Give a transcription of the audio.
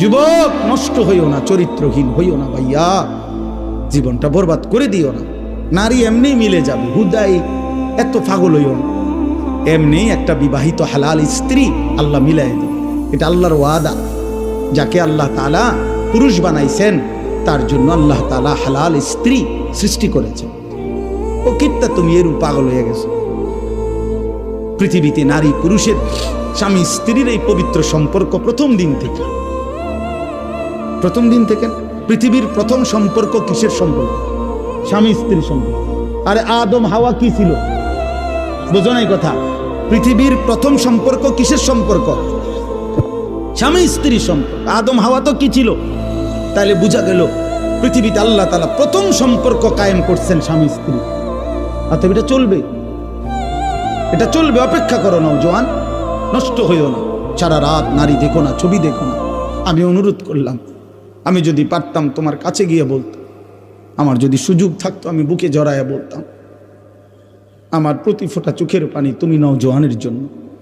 যুবক, নষ্ট হইও না, চরিত্রহীন হইও না ভাইয়া। জীবনটা বরবাদ করে দিও না। নারী এমনি মিলে যাবে, হুদাই এত পাগল হইও না। এমনি একটা বিবাহিত হালাল স্ত্রী আল্লাহ মিলাই দিবে। এটা আল্লাহর ওয়াদা। যাকে আল্লাহ তালা পুরুষ বানাইছেন, তার জন্য আল্লাহ তালা হালাল স্ত্রী সৃষ্টি করেছেন। ও কিত্তা তুমি এরূপ পাগল হয়ে গেছো। পৃথিবীতে নারী পুরুষের স্বামী স্ত্রীর এই পবিত্র সম্পর্ক প্রথম দিন থেকে। প্রথম দিন থেকে পৃথিবীর প্রথম সম্পর্ক কিসের সম্পর্ক? স্বামী স্ত্রীর সম্পর্ক। আরে আদম, হাওয়া কি ছিল? বোঝো নাই কথা। পৃথিবীর প্রথম সম্পর্ক কিসের সম্পর্ক? স্বামী স্ত্রীর সম্পর্ক। আদম, হাওয়া তো কি ছিল? তাহলে বোঝা গেল, পৃথিবীতে আল্লাহ তালা প্রথম সম্পর্ক কায়েম করছেন স্বামী স্ত্রী। অতএব এটা চলবে। এটা চলবে, অপেক্ষা করো না জোয়ান নষ্ট হইও না। সারা রাত নারী দেখো না, ছবি দেখো না। আমি অনুরোধ করলাম। আমি যদি পারতাম তোমার কাছে গিয়ে বলতাম। আমার যদি সুযোগ থাকতো, আমি বুকে জড়ায় বলতাম। আমার প্রতি ফোটা চোখের পানি তুমি নাও জোয়ানের জন্য।